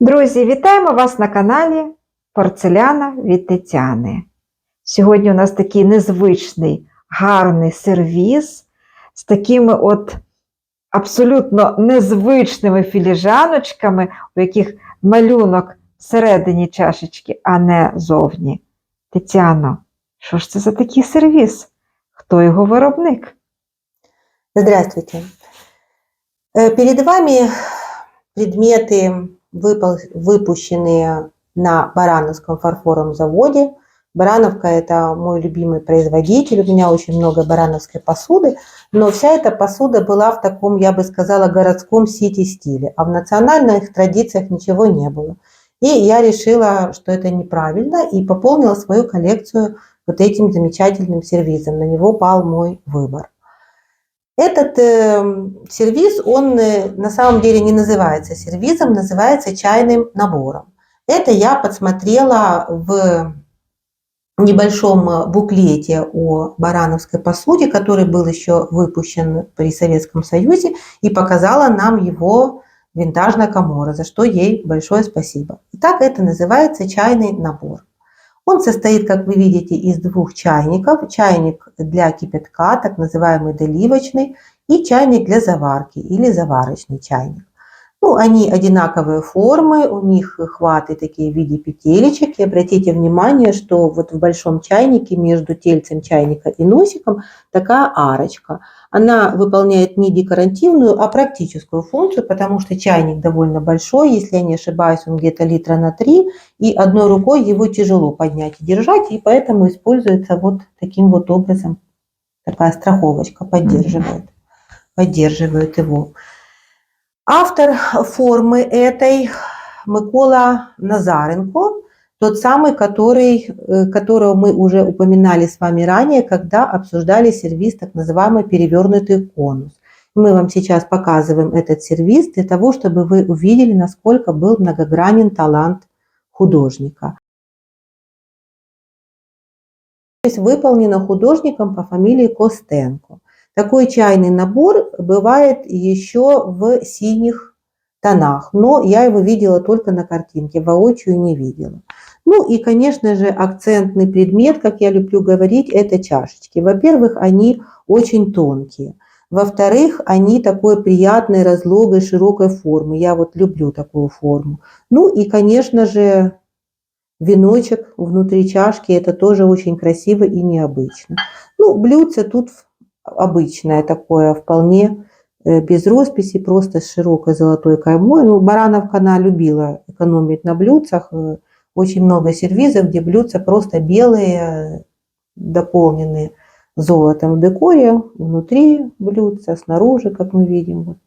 Друзі, вітаємо вас на каналі Порцеляна від Тетяни. Сьогодні у нас такий незвичний, гарний сервіз з такими от абсолютно незвичними філіжаночками, у яких малюнок всередині чашечки, а не зовні. Тетяно, що ж це за такий сервіз? Хто його виробник? Здравствуйте. Э, Перед вами предметы, выпол- Выпущенные на Барановском фарфоровом заводе. Барановка – это мой любимый производитель, у меня очень много барановской посуды, но вся эта посуда была в таком, я бы сказала, городском сити-стиле, а в национальных традициях ничего не было. И я решила, что это неправильно, и пополнила свою коллекцию вот этим замечательным сервизом. На него пал мой выбор. Этот э, сервиз, он э, на самом деле не называется сервизом, называется чайным набором. Это я подсмотрела в небольшом э, буклете о барановской посуде, который был еще выпущен при Советском Союзе, и показала нам его винтажная комора, за что ей большое спасибо. Итак, это называется чайный набор. Он состоит, как вы видите, из двух чайников. Чайник для кипятка, так называемый доливочный, и чайник для заварки или заварочный чайник. Ну, они одинаковые формы, у них хваты такие в виде петелечек. И обратите внимание, что вот в большом чайнике между тельцем чайника и носиком такая арочка. Она выполняет не декоративную, а практическую функцию, потому что чайник довольно большой, если я не ошибаюсь, он где-то литра на 3, и одной рукой его тяжело поднять и держать, и поэтому используется вот таким вот образом. Такая страховочка поддерживает, поддерживает его. Автор формы этой Микола Назаренко, тот самый, который, э, которого мы уже упоминали с вами ранее, когда обсуждали сервис так называемый перевернутый конус. Мы вам сейчас показываем этот сервис для того, чтобы вы увидели, насколько был многогранен талант художника. То есть выполнено художником по фамилии Костенко. Такой чайный набор бывает еще в синих тонах, но я его видела только на картинке, воочию не видела. Ну и, конечно же, акцентный предмет, как я люблю говорить, это чашечки. Во-первых, они очень тонкие. Во-вторых, они такой приятной, разлогой, широкой формы. Я вот люблю такую форму. Ну и, конечно же, веночек внутри чашки. Это тоже очень красиво и необычно. Ну, блюдце тут обычное такое, вполне э, без росписи, просто с широкой золотой каймой. Ну, Барановка, она любила экономить на блюдцах. Э, Очень много сервизов, где блюдца просто белые, дополненные золотом в декоре, внутри блюдца, снаружи, как мы видим, вот,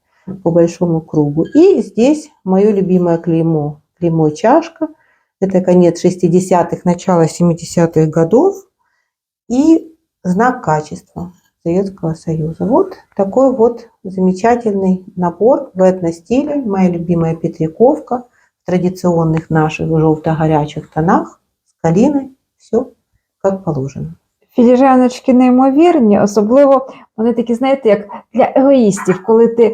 по большому кругу. И здесь мое любимое клеймо, клеймо чашка. Это конец 60-х, начало 70-х годов. И знак качества Советского Союза. Вот такой вот замечательный набор в этностиле. Моя любимая петриковка в традиционных наших желто-горячих тонах с калиной. Все как положено. Філіжаночки неймовірні, особливо вони такі, знаєте, як для егоїстів, коли ти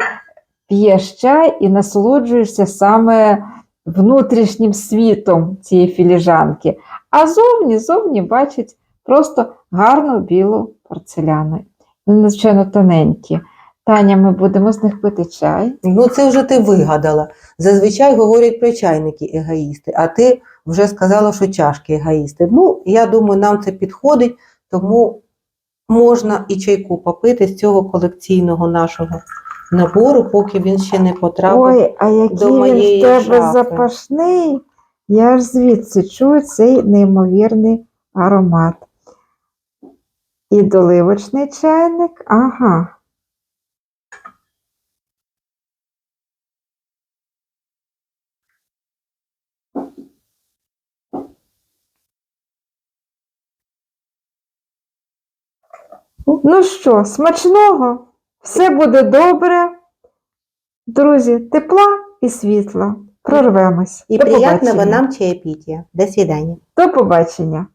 п'єш чай і насолоджуєшся саме внутрішнім світом цієї філіжанки. А зовні, зовні бачить просто гарну білу порцеляну. Надзвичайно тоненькі. Таня, ми будемо з них пити чай. Ну, це вже ти вигадала. Зазвичай говорять про чайники егоїсти, а ти вже сказала, що чашки егоїсти. Ну, я думаю, нам це підходить, тому можна і чайку попити з цього колекційного нашого набору, поки він ще не потрапив. Ой, а який до він моєї в тебе шафи. запашний. Я ж звідси чую цей неймовірний аромат. І доливочний чайник. Ага. Ну що, смачного? Все буде добре. Друзі, тепла і світла. Прорвемось. І До приятного побачення. нам чаєпітія. До свидання. До побачення.